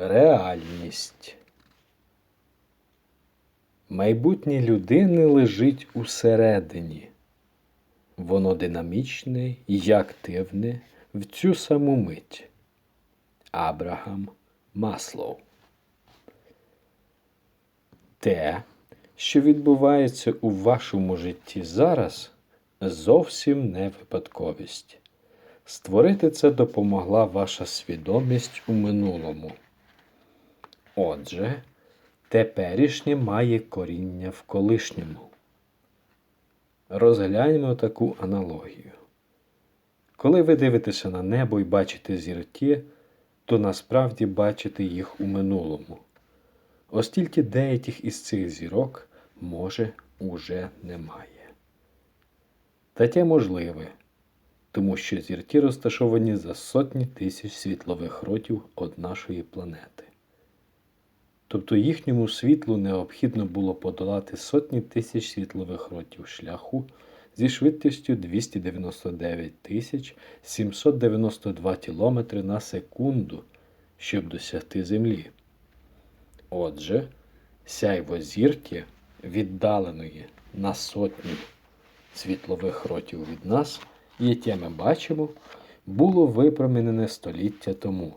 Реальність. Майбутнє людини лежить усередині. Воно динамічне і активне в цю саму мить. Абрагам Маслоу. Те, що відбувається у вашому житті зараз, зовсім не випадковість. Створити це допомогла ваша свідомість у минулому. Отже, теперішнє має коріння в колишньому. Розгляньмо таку аналогію. Коли ви дивитеся на небо і бачите зірки, то насправді бачите їх у минулому. Оскільки деяких із цих зірок, може, уже немає. Таке можливе, тому що зірки розташовані за сотні тисяч світлових років від нашої планети. Тобто їхньому світлу необхідно було подолати сотні тисяч світлових років шляху зі швидкістю 299 тисяч 792 км на секунду, щоб досягти Землі. Отже, сяйво зірки, віддаленої на сотні світлових років від нас, яке ми бачимо, було випромінене століття тому.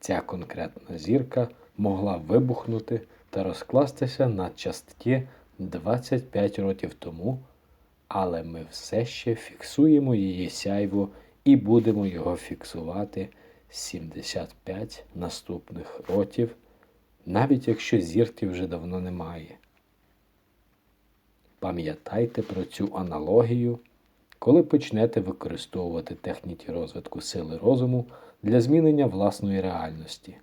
Ця конкретна зірка могла вибухнути та розкластися на частки 25 років тому, але ми все ще фіксуємо її сяйво і будемо його фіксувати 75 наступних років, навіть якщо зірки вже давно немає. Пам'ятайте про цю аналогію, коли почнете використовувати техніки розвитку сили розуму для змінення власної реальності.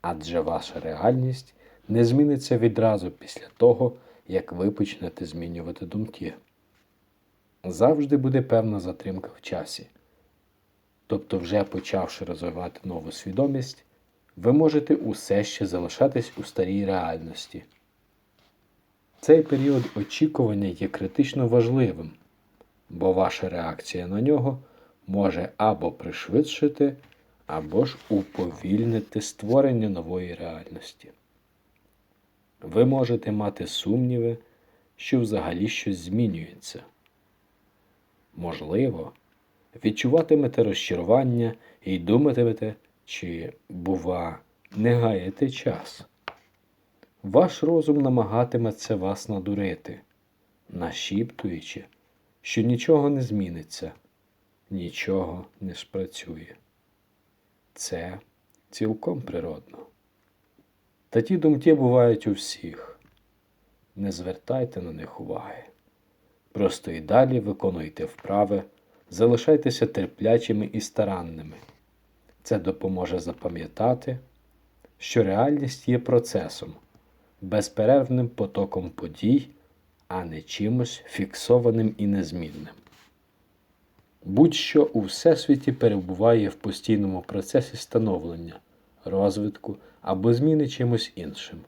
Адже ваша реальність не зміниться відразу після того, як ви почнете змінювати думки. Завжди буде певна затримка в часі. Тобто, вже почавши розвивати нову свідомість, ви можете усе ще залишатись у старій реальності. Цей період очікування є критично важливим, бо ваша реакція на нього може або пришвидшити, або ж уповільнити створення нової реальності. Ви можете мати сумніви, що взагалі щось змінюється. Можливо, відчуватимете розчарування і думатимете, чи, бува, не гаєте час. Ваш розум намагатиметься вас надурити, нашіптуючи, що нічого не зміниться, нічого не спрацює. Це цілком природно. Та ті думки бувають у всіх. Не звертайте на них уваги. Просто і далі виконуйте вправи, залишайтеся терплячими і старанними. Це допоможе запам'ятати, що реальність є процесом, безперервним потоком подій, а не чимось фіксованим і незмінним. Будь-що у Всесвіті перебуває в постійному процесі становлення, розвитку або зміни чимось іншим.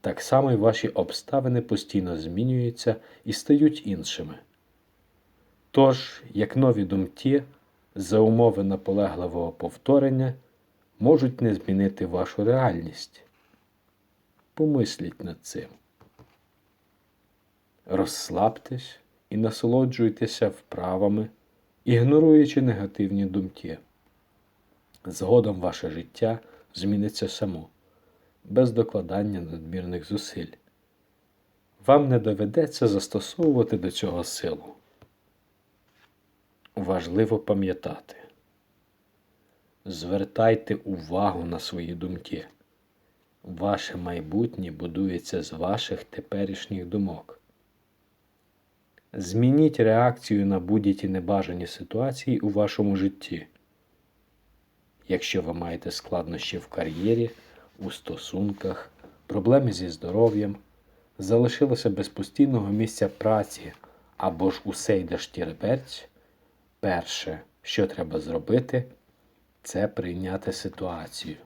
Так само й ваші обставини постійно змінюються і стають іншими. Тож, як нові думки, за умови наполегливого повторення можуть не змінити вашу реальність. Помисліть над цим. Розслабтесь і насолоджуйтеся вправами, ігноруючи негативні думки. Згодом ваше життя зміниться само, без докладання надмірних зусиль. Вам не доведеться застосовувати до цього силу. Важливо пам'ятати. Звертайте увагу на свої думки. Ваше майбутнє будується з ваших теперішніх думок. Змініть реакцію на будь-які небажані ситуації у вашому житті. Якщо ви маєте складнощі в кар'єрі, у стосунках, проблеми зі здоров'ям, залишилося без постійного місця праці або ж усе йде штірбець, перше, що треба зробити, це прийняти ситуацію.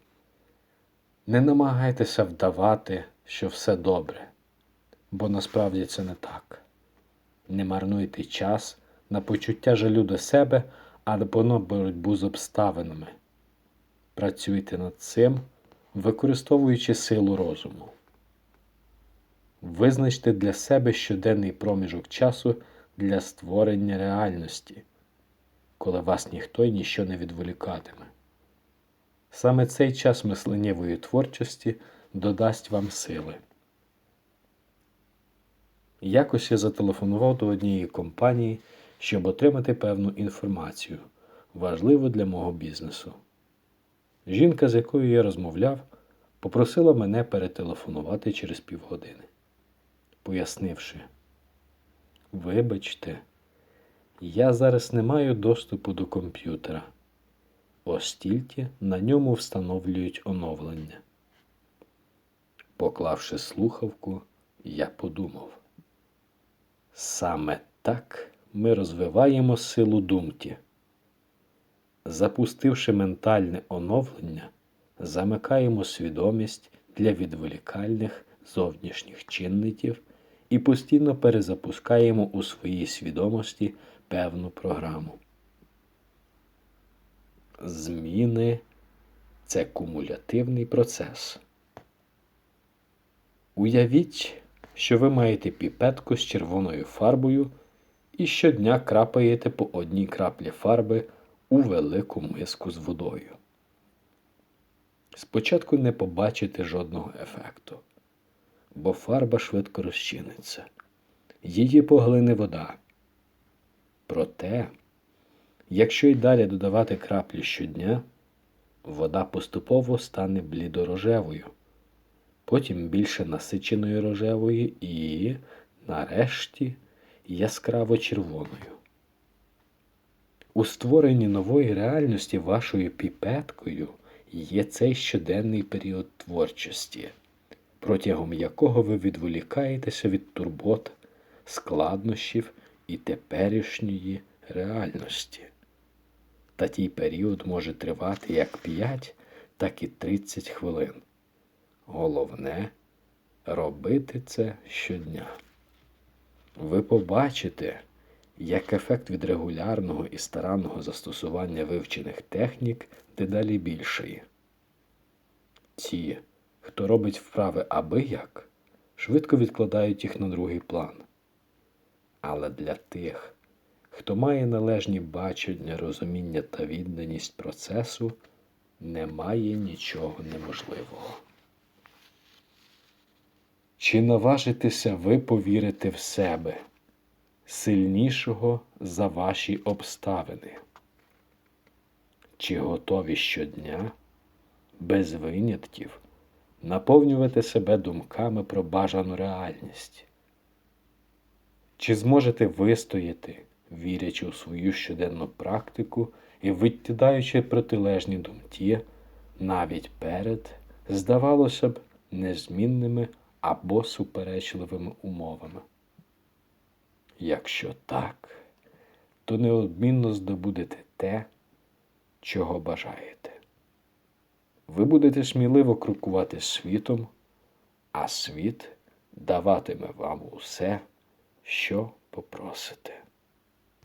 Не намагайтеся вдавати, що все добре, бо насправді це не так. Не марнуйте час на почуття жалю до себе або на боротьбу з обставинами. Працюйте над цим, використовуючи силу розуму. Визначте для себе щоденний проміжок часу для створення реальності, коли вас ніхто й ніщо не відволікатиме. Саме цей час мисленнєвої творчості додасть вам сили. Якось я зателефонував до однієї компанії, щоб отримати певну інформацію, важливу для мого бізнесу. Жінка, з якою я розмовляв, попросила мене перетелефонувати через півгодини, пояснивши, вибачте, я зараз не маю доступу до комп'ютера, оскільки на ньому встановлюють оновлення. Поклавши слухавку, я подумав. Саме так ми розвиваємо силу думки. Запустивши ментальне оновлення, замикаємо свідомість для відволікальних зовнішніх чинників і постійно перезапускаємо у своїй свідомості певну програму. Зміни це кумулятивний процес. Уявіть, що ви маєте піпетку з червоною фарбою і щодня крапаєте по одній краплі фарби у велику миску з водою. Спочатку не побачите жодного ефекту, бо фарба швидко розчиниться, її поглине вода. Проте, якщо й далі додавати краплі щодня, вода поступово стане блідорожевою потім більше насиченою рожевою і, нарешті, яскраво червоною. У створенні нової реальності вашою піпеткою є цей щоденний період творчості, протягом якого ви відволікаєтеся від турбот, складнощів і теперішньої реальності. Та тій період може тривати як 5, так і 30 хвилин. Головне робити це щодня. Ви побачите, як ефект від регулярного і старанного застосування вивчених технік дедалі більший. Ті, хто робить вправи аби як, швидко відкладають їх на другий план. Але для тих, хто має належні бачення, розуміння та відданість процесу, немає нічого неможливого. Чи наважитеся ви повірити в себе, сильнішого за ваші обставини? Чи готові щодня, без винятків, наповнювати себе думками про бажану реальність? Чи зможете вистояти, вірячи у свою щоденну практику і відкидаючи протилежні думки, навіть перед, здавалося б, незмінними або суперечливими умовами. Якщо так, то неодмінно здобудете те, чого бажаєте. Ви будете сміливо крокувати світом, а світ даватиме вам усе, що попросите.